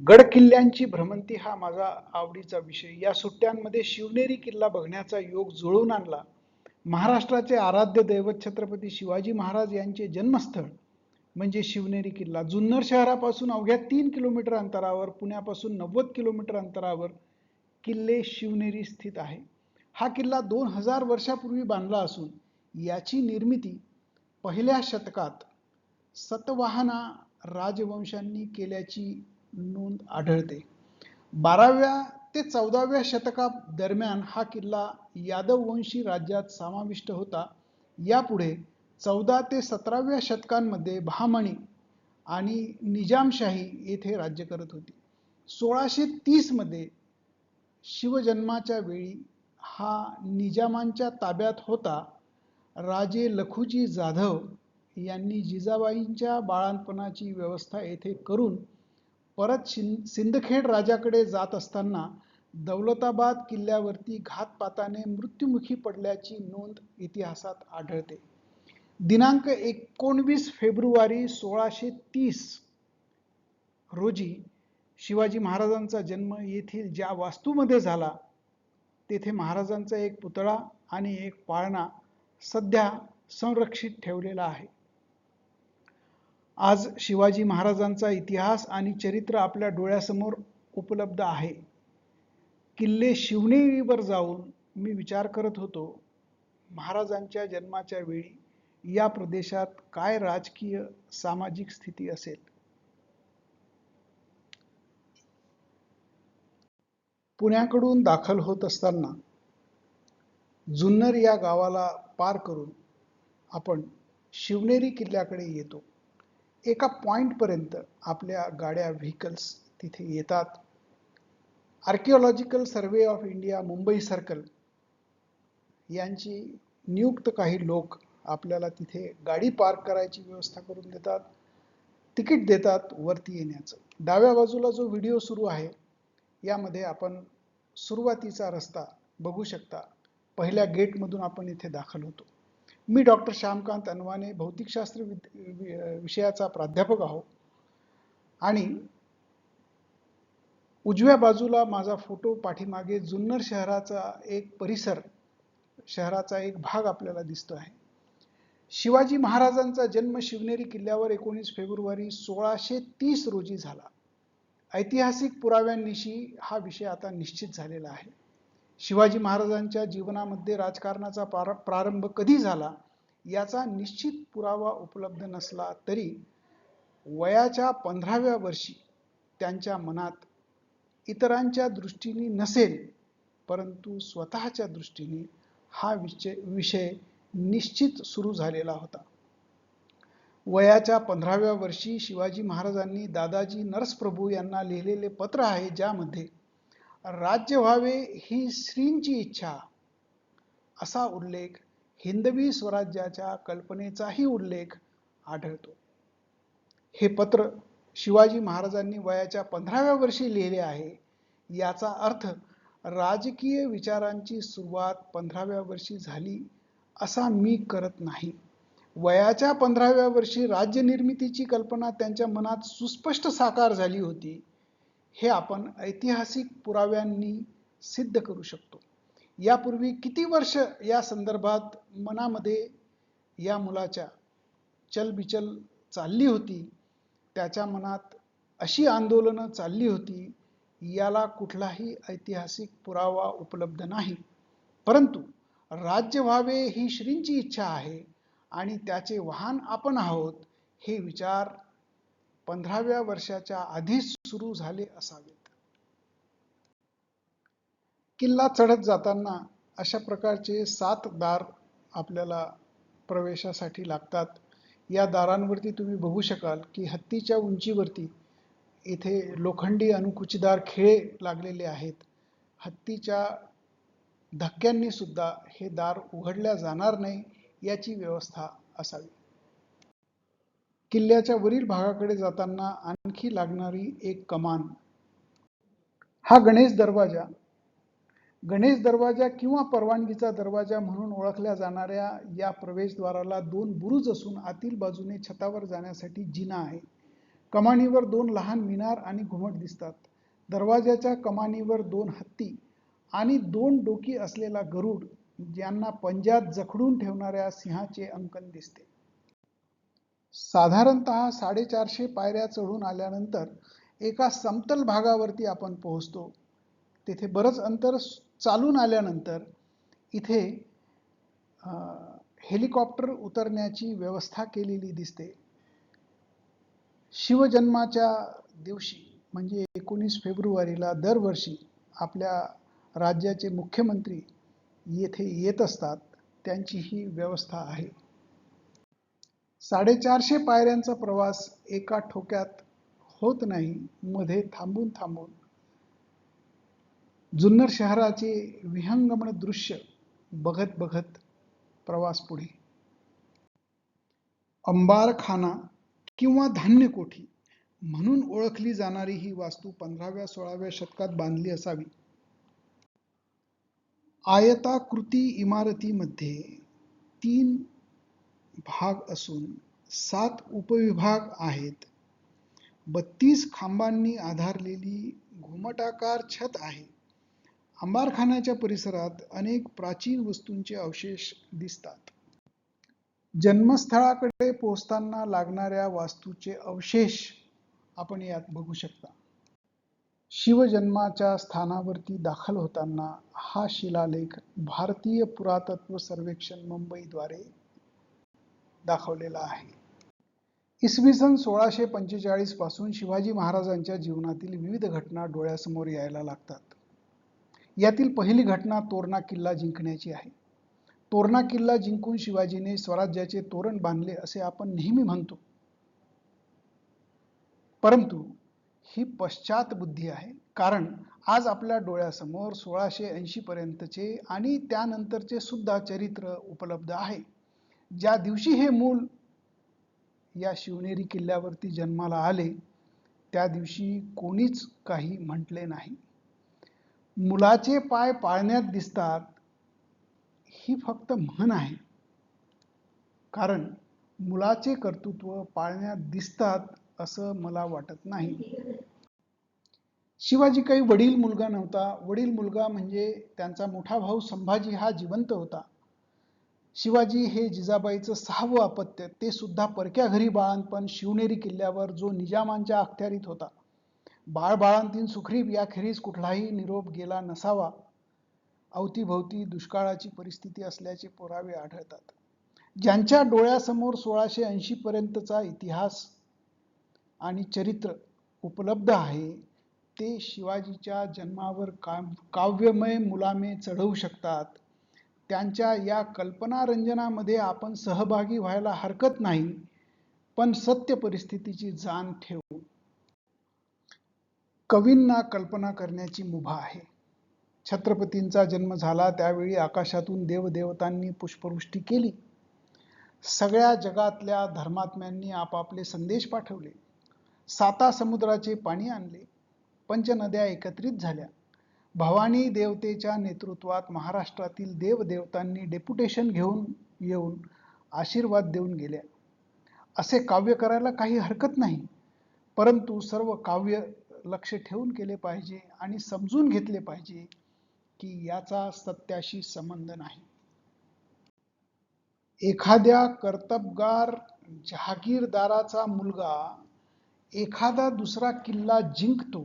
गड किल्ल्यांची भ्रमंती हा माझा आवडीचा विषय. या सुट्ट्यांमध्ये शिवनेरी किल्ला बघण्याचा योग जुळवून आणला. महाराष्ट्राचे आराध्य दैवत छत्रपती शिवाजी महाराज यांचे जन्मस्थळ म्हणजे शिवनेरी किल्ला. जुन्नर शहरापासून अवघ्या तीन किलोमीटर अंतरावर पुण्यापासून नव्वद किलोमीटर अंतरावर किल्ले शिवनेरी स्थित आहे. हा किल्ला दोन हजार वर्षापूर्वी बांधला असून याची निर्मिती पहिल्या शतकात सतवाहना राजवंशांनी केल्याची नोंद आढळते. बाराव्या ते चौदाव्या शतका दरम्यान हा किल्ला यादववंशी राज्यात समाविष्ट होता. यापुढे चौदा ते सतराव्या शतकांमध्ये बहामणी आणि निजामशाही येथे राज्य करत होती. सोळाशे तीसमध्ये शिवजन्माच्या वेळी हा निजामांच्या ताब्यात होता. राजे लखुजी जाधव यांनी जिजाबाईंच्या बाळांपणाची व्यवस्था येथे करून परत शिं सिंदखेड राजाकडे जात असताना दौलताबाद किल्ल्यावरती घातपाताने मृत्युमुखी पडल्याची नोंद इतिहासात आढळते. दिनांक एकोणवीस फेब्रुवारी सोळाशे तीस रोजी शिवाजी महाराजांचा जन्म येथील ज्या वास्तूमध्ये झाला तेथे महाराजांचा एक पुतळा आणि एक पाळणा सध्या संरक्षित ठेवलेला आहे. आज शिवाजी महाराजांचा इतिहास आणि चरित्र आपल्या डोळ्यासमोर उपलब्ध आहे. किल्ले शिवनेरीवर जाऊन मी विचार करत होतो महाराजांच्या जन्माच्या वेळी या प्रदेशात काय राजकीय सामाजिक स्थिती असेल? पुण्याकडून दाखल होत असताना जुन्नर या गावाला पार करून आपण शिवनेरी किल्ल्याकडे येतो. एका पॉईंटपर्यंत आपल्या गाड्या व्हेकल्स तिथे येतात. Archaeological survey of India Mumbai circle यांची नियुक्त काही लोक आपल्याला तिथे गाडी पार्क करायची व्यवस्था करून देतात. तिकीट देतात वरती येण्याचं. डाव्या बाजूला जो व्हिडिओ सुरू आहे यामध्ये आपण सुरुवातीचा रस्ता बघू शकता. पहिल्या गेटमधून आपण इथे दाखल होतो. मी डॉक्टर श्यामकांत अनवाने भौतिकशास्त्र विषयाचा प्राध्यापक आहो. आणि उजव्या बाजूला माझा फोटो पाठीमागे जुन्नर शहराचा एक परिसर शहराचा एक भाग आपल्याला दिसतो आहे. शिवाजी महाराजांचा जन्म शिवनेरी किल्ल्यावर एकोणीस फेब्रुवारी सोळाशे तीस रोजी झाला. ऐतिहासिक पुराव्यांनिशी हा विषय आता निश्चित झालेला आहे. शिवाजी महाराजांच्या जीवनामध्ये राजकारणाचा प्रारंभ कधी झाला? याचा निश्चित पुरावा उपलब्ध नसला तरी वयाच्या पंधराव्या वर्षी त्यांच्या मनात इतरांच्या दृष्टीने नसेल परंतु स्वतःच्या दृष्टीने हा विषय विषय निश्चित सुरू झालेला होता. वयाच्या पंधराव्या वर्षी शिवाजी महाराजांनी दादाजी नरसप्रभू यांना लिहिलेले पत्र आहे ज्यामध्ये राज्य व्हावे ही श्रींची इच्छा. असा उल्लेख हिंदवी स्वराज्याच्या कल्पनेचाही उल्लेख आढळतो. हे पत्र शिवाजी महाराजांनी वयाच्या पंधराव्या वर्षी लिहिले आहे. याचा अर्थ राजकीय विचारांची सुरुवात पंधराव्या वर्षी झाली असा मी करत नाही. वयाच्या पंधराव्या वर्षी राज्यनिर्मितीची कल्पना त्यांच्या मनात सुस्पष्ट साकार झाली होती. हे आपण ऐतिहासिक पुराव्यांनी सिद्ध करू शकतो. यापूर्वी किती वर्ष या संदर्भात मनामध्ये या मुलाच्या चलबिचल चालली होती? त्याच्या मनात अशी आंदोलनं चालली होती? याला कुठलाही ऐतिहासिक पुरावा उपलब्ध नाही. परंतु राज्य व्हावे ही श्रींची इच्छा आहे आणि त्याचे वाहन आपण आहोत हे विचार पंधराव्या वर्षाच्या आधीच सुरू झाले असावेत. किल्ला चढत जाताना अशा प्रकारचे सात दार आपल्याला प्रवेशासाठी लागतात. या दारांवरती तुम्ही बघू शकाल की हत्तीच्या उंचीवरती इथे लोखंडी अनुकुचीदार खिळे लागलेले आहेत. हत्तीच्या धक्क्यांनी सुद्धा हे दार उघडल्या जाणार नाही याची व्यवस्था असावी. किल्ल्याच्या वरील भागाकडे जाताना आणखी लागणारी एक कमान. हा गणेश दरवाजा. गणेश दरवाजा किंवा परवानगीचा दरवाजा म्हणून ओळखल्या जाणाऱ्या या प्रवेशद्वाराला दोन बुरुज असून आतील बाजूने छतावर जाण्यासाठी जिना आहे. कमानीवर दोन लहान मिनार आणि घुमट दिसतात. दरवाजाच्या कमानीवर दोन हत्ती आणि दोन डोकी असलेला गरुड ज्यांना पंजात जखडून ठेवणाऱ्या सिंहाचे अंकन दिसते. साधारणतः साडेचारशे पायऱ्या चढून आल्यानंतर एका समतल भागावरती आपण पोहोचतो. तेथे बरंच अंतर चालून आल्यानंतर इथे हेलिकॉप्टर उतरण्याची व्यवस्था केलेली दिसते. शिवजन्माच्या दिवशी म्हणजे एकोणीस फेब्रुवारीला दरवर्षी आपल्या राज्याचे मुख्यमंत्री येथे येत असतात त्यांची ही व्यवस्था आहे. साडेचारशे पायऱ्यांचा प्रवास एका ठोक्यात होत नाही मध्ये थांबून थांबून. जुन्नर शहराचे विहंगमण दृश्य बघत बघत प्रवास पुढे. अंबारखाना किंवा धान्य कोठी म्हणून ओळखली जाणारी ही वास्तू पंधराव्या सोळाव्या शतकात बांधली असावी. आयताकृती इमारतीमध्ये तीन भाग असून सात उपविभाग आहेत. बत्तीस खांबांनी आधारलेली घुमटाकार छत आहे. अंबारखान्याच्या परिसरात अनेक प्राचीन वस्तूंचे अवशेष दिसतात. जन्मस्थळाकडे पोहोचताना लागणाऱ्या वास्तूचे अवशेष आपण यात बघू शकता. शिवजन्माच्या स्थानावरती दाखल होताना हा शिलालेख भारतीय पुरातत्व सर्वेक्षण मुंबईद्वारे दाखवलेला आहे. इसवी सन सोळाशे पंचेचाळीसपासून शिवाजी महाराजांच्या जीवनातील विविध घटना डोळ्यासमोर यायला लागतात. यातील पहिली घटना तोरणा किल्ला जिंकण्याची आहे. तोरणा किल्ला जिंकून शिवाजीने स्वराज्याचे तोरण बांधले असे आपण नेहमी म्हणतो. परंतु ही पश्चात बुद्धी आहे. कारण आज आपल्या डोळ्यासमोर सोळाशे ऐंशी पर्यंतचे आणि त्यानंतरचे सुद्धा चरित्र उपलब्ध आहे. ज्या दिवशी हे मूल या शिवनेरी किल्ल्यावरती जन्माला आले त्या दिवशी कोणीच काही म्हटले नाही. मुलाचे पाय पाळण्यात दिसतात ही फक्त म्हण आहे. कारण मुलाचे कर्तृत्व पाळण्यात दिसतात असं मला वाटत नाही. शिवाजी काही वडील मुलगा नव्हता. वडील मुलगा म्हणजे त्यांचा मोठा भाऊ संभाजी हा जिवंत होता. शिवाजी हे जिजाबाईचं सहावं अपत्य ते सुद्धा परक्या घरी बाळांपण शिवनेरी किल्ल्यावर जो निजामांच्या अखत्यारीत होता. बाळबाळांतीन सुखरीप याखेरीज कुठलाही निरोप गेला नसावा. अवतीभवती दुष्काळाची परिस्थिती असल्याचे पुरावे आढळतात. ज्यांच्या डोळ्यासमोर सोळाशे ऐंशी पर्यंतचा इतिहास आणि चरित्र उपलब्ध आहे ते शिवाजीच्या जन्मावर काव्यमय मुलामे चढवू शकतात. त्यांच्या या कल्पनारंजनामध्ये आपण सहभागी व्हायला हरकत नाही पण सत्य परिस्थितीची जाण ठेवू. कवींना कल्पना करण्याची मुभा आहे. छत्रपतींचा जन्म झाला त्यावेळी आकाशातून देवदेवतांनी पुष्पवृष्टी केली. सगळ्या जगातल्या धर्मात्म्यांनी आपापले संदेश पाठवले. साता समुद्राचे पाणी आणले. पंचनद्या एकत्रित झाल्या. भवानी देवतेच्या नेतृत्वात महाराष्ट्रातील देवदेवतांनी डेप्युटेशन घेऊन येऊन आशीर्वाद देऊन गेल्या. असे काव्य करायला काही हरकत नाही परंतु सर्व काव्य लक्ष ठेवून केले पाहिजे आणि समजून घेतले पाहिजे की याचा सत्याशी संबंध नाही. एखाद्या कर्तबगार जहागीरदाराचा मुलगा एखादा दुसरा किल्ला जिंकतो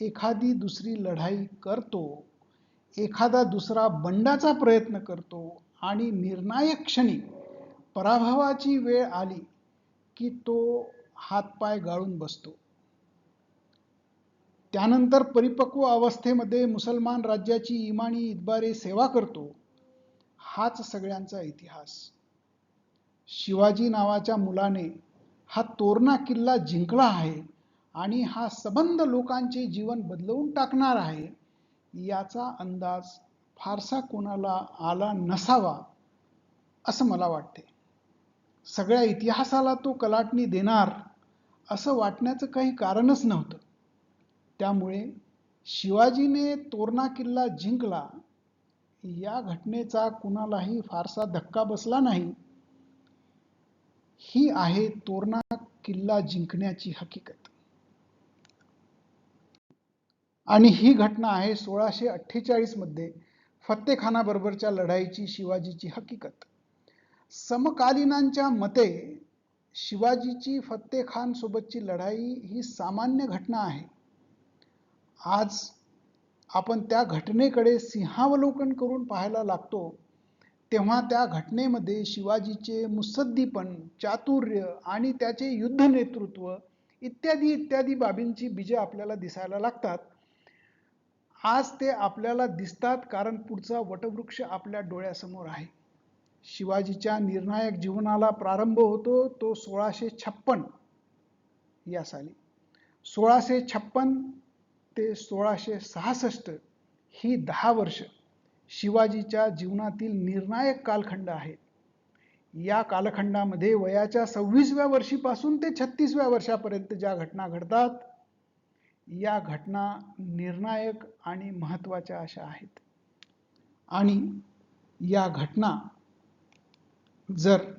एखादी दुसरी लढाई करतो एखादा दुसरा बंडाचा प्रयत्न करतो आणि निर्णायक क्षणी पराभवाची वेळ आली की तो हातपाय गाळून बसतो. त्यानंतर परिपक्व अवस्थेमध्ये मुसलमान राज्याची इमानी इतबारे सेवा करतो हाच सगळ्यांचा इतिहास. शिवाजी नावाच्या मुलाने हा तोरणा किल्ला जिंकला आहे. आणि हा सबंध लोकांचे जीवन बदलवून टाकणार आहे याचा अंदाज फारसा कोणाला आला नसावा असं मला वाटते. सगळ्या इतिहासाला तो कलाटणी देणार असं वाटण्याचं काही कारणच नव्हतं. त्यामुळे शिवाजीने तोरणा किल्ला जिंकला. या घटनेचा कुणालाही फारसा धक्का बसला नाही. ही आहे तोरणा किल्ला जिंकण्याची हकीकत. आणि ही घटना आहे सोळाशे अठ्ठेचाळीसमध्ये फत्तेखानाबरोबरच्या लढाईची शिवाजीची हकीकत. समकालीनांच्या मते शिवाजीची फत्तेखानसोबतची लढाई ही सामान्य घटना आहे. आज आपण त्या घटनेकडे सिंहावलोकन करून पाहायला लागतो तेव्हा त्या घटनेमध्ये शिवाजीचे मुसद्दीपण चातुर्य आणि त्याचे युद्ध नेतृत्व इत्यादी इत्यादी बाबींची बीजे आपल्याला दिसायला लागतात. आज ते आपल्याला दिसतात कारण पुढचा वटवृक्ष आपल्या डोळ्यासमोर आहे. शिवाजीच्या निर्णायक जीवनाला प्रारंभ होतो तो सोळाशे छप्पन या साली. सोळाशे छप्पन ते सोळाशे सहासष्ट ही दहा वर्ष शिवाजीच्या जीवनातील निर्णायक कालखंड आहे या कालखंडामध्ये वयाच्या सव्वीसव्या वर्षीपासून ते छत्तीसव्या वर्षापर्यंत ज्या घटना घडतात या घटना निर्णायक आणि महत्त्वाच्या अशा आहेत. आणि या घटना जर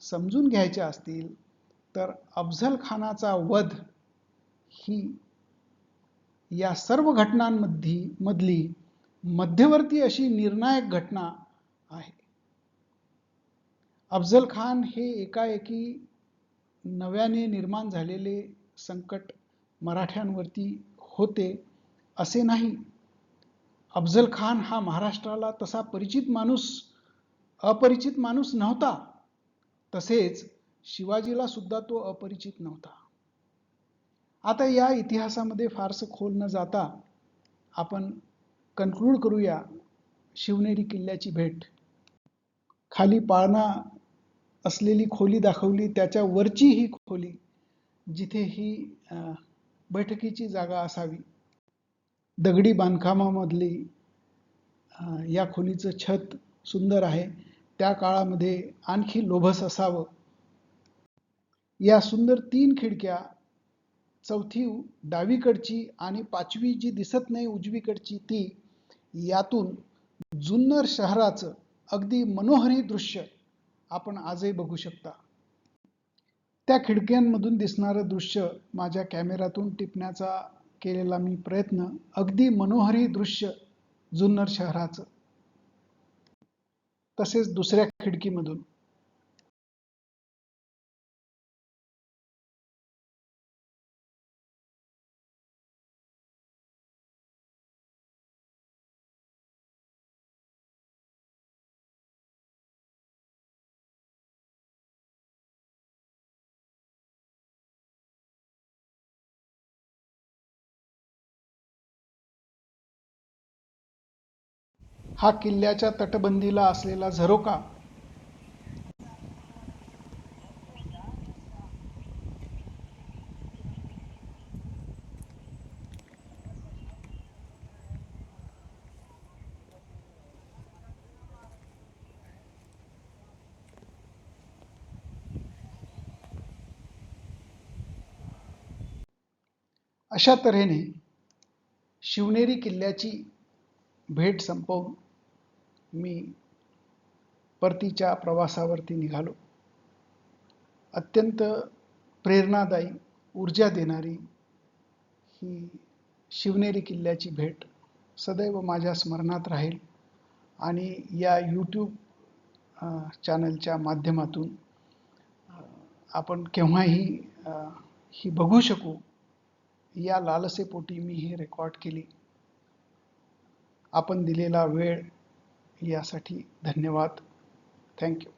समजून घ्यायच्या असतील तर अफझल खानाचा वध ही या सर्व घटनांमध्ये मधली मध्यवर्ती अशी निर्णायक घटना आहे. अफझल खान हे एकाएकी नव्याने निर्माण झालेले संकट मराठ्यांवरती होते असे नाही. अफजल खान हा महाराष्ट्राला तसा परिचित माणूस अपरिचित माणूस नव्हता. तसेच शिवाजीला सुद्धा तो अपरिचित नव्हता. आता या इतिहासामध्ये फारसं खोल न जाता आपण कन्क्लूड करूया शिवनेरी किल्ल्याची भेट. खाली पाळणा असलेली खोली दाखवली त्याच्या वरची ही खोली जिथे ही बैठकीची जागा असावी. दगडी बांधकामामधली या खोलीचं छत सुंदर आहे. त्या काळामध्ये आणखी लोभस असावं. या सुंदर तीन खिडक्या चौथी डावीकडची आणि पाचवी जी दिसत नाही उजवीकडची ती यातून जुन्नर शहराचं अगदी मनोहरी दृश्य आपण आजही बघू शकता. त्या खिडक्यांमधून दिसणारं दृश्य माझ्या कॅमेऱ्यातून टिपण्याचा केलेला मी प्रयत्न अगदी मनोहरी दृश्य जुन्नर शहराचं. तसेच दुसऱ्या खिडकीमधून. हा किल्ल्याच्या तटबंदीला असलेला झरोका. अशा तऱ्हेने शिवनेरी किल्ल्याची भेट संपवून मी परतीच्या प्रवासावरती निघालो. अत्यंत प्रेरणादायी ऊर्जा देणारी ही शिवनेरी किल्ल्याची भेट सदैव माझ्या स्मरणात राहील आणि या यूट्यूब चॅनलच्या माध्यमातून आपण केव्हाही ही बघू शकू. या लालसेपोटी मी ही रेकॉर्ड केली. आपण दिलेला वेळ यासाठी धन्यवाद. थँक्यू